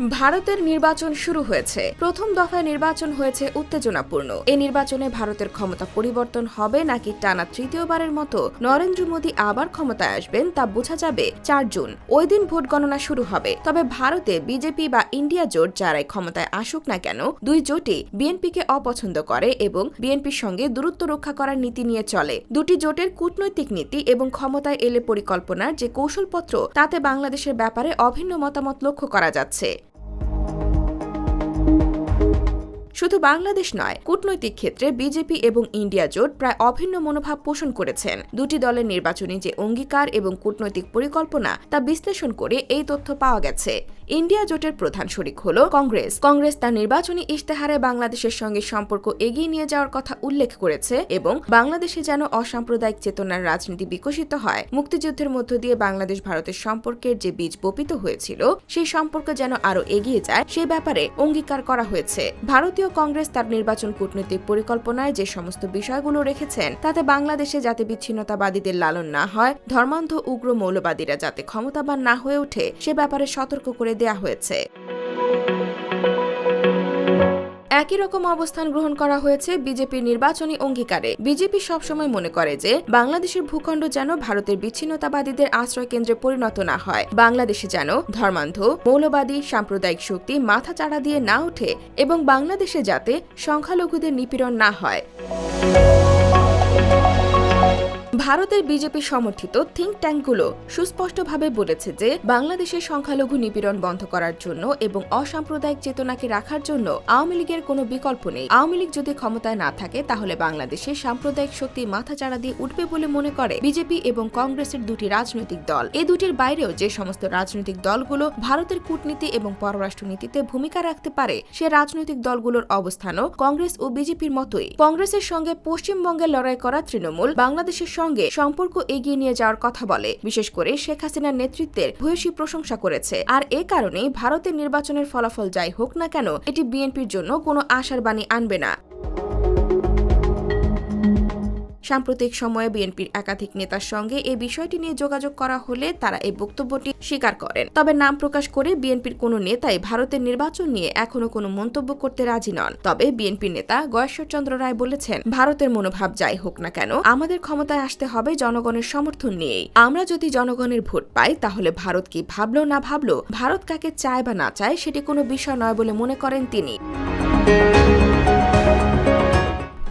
ভারতের নির্বাচন শুরু হয়েছে। প্রথম দফায় নির্বাচন হয়েছে উত্তেজনাপূর্ণ। এই নির্বাচনে ভারতের ক্ষমতা পরিবর্তন হবে নাকি টানা তৃতীয়বারের মতো নরেন্দ্র মোদী আবার ক্ষমতায় আসবেন তা বোঝা যাবে চার জুন। ওই দিন ভোট গণনা শুরু হবে। তবে ভারতে বিজেপি বা ইন্ডিয়া জোট যারাই ক্ষমতায় আসুক না কেন, দুই জোটই বিএনপিকে অপছন্দ করে এবং বিএনপির সঙ্গে দূরত্ব রক্ষা করার নীতি নিয়ে চলে। দুটি জোটের কূটনৈতিক নীতি এবং ক্ষমতায় এলে পরিকল্পনার যে কৌশলপত্র, তাতে বাংলাদেশের ব্যাপারে অভিন্ন মতামত লক্ষ্য করা যাচ্ছে। শুধু বাংলাদেশ নয়, কূটনৈতিক ক্ষেত্রে বিজেপি এবং ইন্ডিয়া জোট প্রায় অভিন্ন মনোভাব পোষণ করেছেন। দুটি দলের নির্বাচনী যে অঙ্গীকার এবং কূটনৈতিক পরিকল্পনা তা বিশ্লেষণ করে এই তথ্য পাওয়া গেছে। ইন্ডিয়া জোটের প্রধান শরিক হল কংগ্রেস। কংগ্রেস তার নির্বাচনী ইশতেহারে বাংলাদেশের সঙ্গে সম্পর্ক এগিয়ে নিয়ে যাওয়ার কথা উল্লেখ করেছে এবং বাংলাদেশে যেন অসাম্প্রদায়িক চেতনার রাজনীতি বিকশিত হয়, মুক্তিযুদ্ধের মধ্য দিয়ে বাংলাদেশ ভারতের সম্পর্কের যে বীজ বপিত হয়েছিল, সেই সম্পর্ক যেন আরও এগিয়ে যায়, সে ব্যাপারে অঙ্গীকার করা হয়েছে। ভারতীয় কংগ্রেস তার নির্বাচন কূটনৈতিক পরিকল্পনায় যে সমস্ত বিষয়গুলো রেখেছেন, তাতে বাংলাদেশে যাতে বিচ্ছিন্নতাবাদীদের লালন না হয়, ধর্মান্ধ উগ্র মৌলবাদীরা যাতে ক্ষমতাবান না হয়ে ওঠে, সে ব্যাপারে সতর্ক করে দেয়া হয়েছে। একই রকম অবস্থান গ্রহণ করা হয়েছে বিজেপির নির্বাচনী অঙ্গীকারে। বিজেপি সবসময় মনে করে যে, বাংলাদেশের ভূখণ্ড যেন ভারতের বিচ্ছিন্নতাবাদীদের আশ্রয় কেন্দ্রে পরিণত না হয়। বাংলাদেশে যেন ধর্মান্ধ, মৌলবাদী, সাম্প্রদায়িক শক্তি মাথা চাড়া দিয়ে না ওঠে এবং বাংলাদেশে যাতে সংখ্যালঘুদের নিপীড়ন না হয়। ভারতের বিজেপি সমর্থিত থিঙ্ক ট্যাঙ্কগুলো সুস্পষ্টভাবে বলেছে যে বাংলাদেশের সংখ্যালঘু নিপীড়ন বন্ধ করার জন্য এবং অসাম্প্রদায়িক চেতনাকে রাখার জন্য আওয়ামী লীগের কোনো বিকল্প নেই। আওয়ামী লীগ যদি ক্ষমতায় না থাকে, তাহলে বাংলাদেশে সাম্প্রদায়িক শক্তি মাথা চাড়া দিয়ে উঠবে বলে মনে করে বিজেপি এবং কংগ্রেসের দুটি রাজনৈতিক দল। এ দুটির বাইরেও যে সমস্ত রাজনৈতিক দলগুলো ভারতের কূটনীতি এবং পররাষ্ট্রনীতিতে ভূমিকা রাখতে পারে, সে রাজনৈতিক দলগুলোর অবস্থানও কংগ্রেস ও বিজেপির মতোই। কংগ্রেসের সঙ্গে পশ্চিমবঙ্গে লড়াই করা তৃণমূল, বাংলাদেশের সঙ্গে সম্পর্ক এগিয়ে নিয়ে যাওয়ার কথা বলে। বিশেষ করে শেখ হাসিনার নেতৃত্বের ভূয়সী প্রশংসা করেছে। আর এ কারণেই ভারতের নির্বাচনের ফলাফল যাই হোক না কেন, এটি বিএনপির জন্য কোনো আশার বাণী আনবে না। সাম্প্রতিক সময়ে বিএনপির একাধিক নেতার সঙ্গে এই বিষয়টি নিয়ে যোগাযোগ করা হলে তারা এই বক্তব্যটি স্বীকার করেন। তবে নাম প্রকাশ করে বিএনপির কোনো নেতাই ভারতের নির্বাচন নিয়ে এখনও কোনো মন্তব্য করতে রাজি নন। তবে বিএনপির নেতা গয়েশ্বরচন্দ্র রায় বলেছেন, ভারতের মনোভাব যাই হোক না কেন, আমাদের ক্ষমতায় আসতে হবে জনগণের সমর্থন নিয়েই। আমরা যদি জনগণের ভোট পাই, তাহলে ভারত কি ভাবলো না ভাবলো? ভারত কাকে চায় বা না চায়, সেটি কোনো বিষয় নয় বলে মনে করেন তিনি।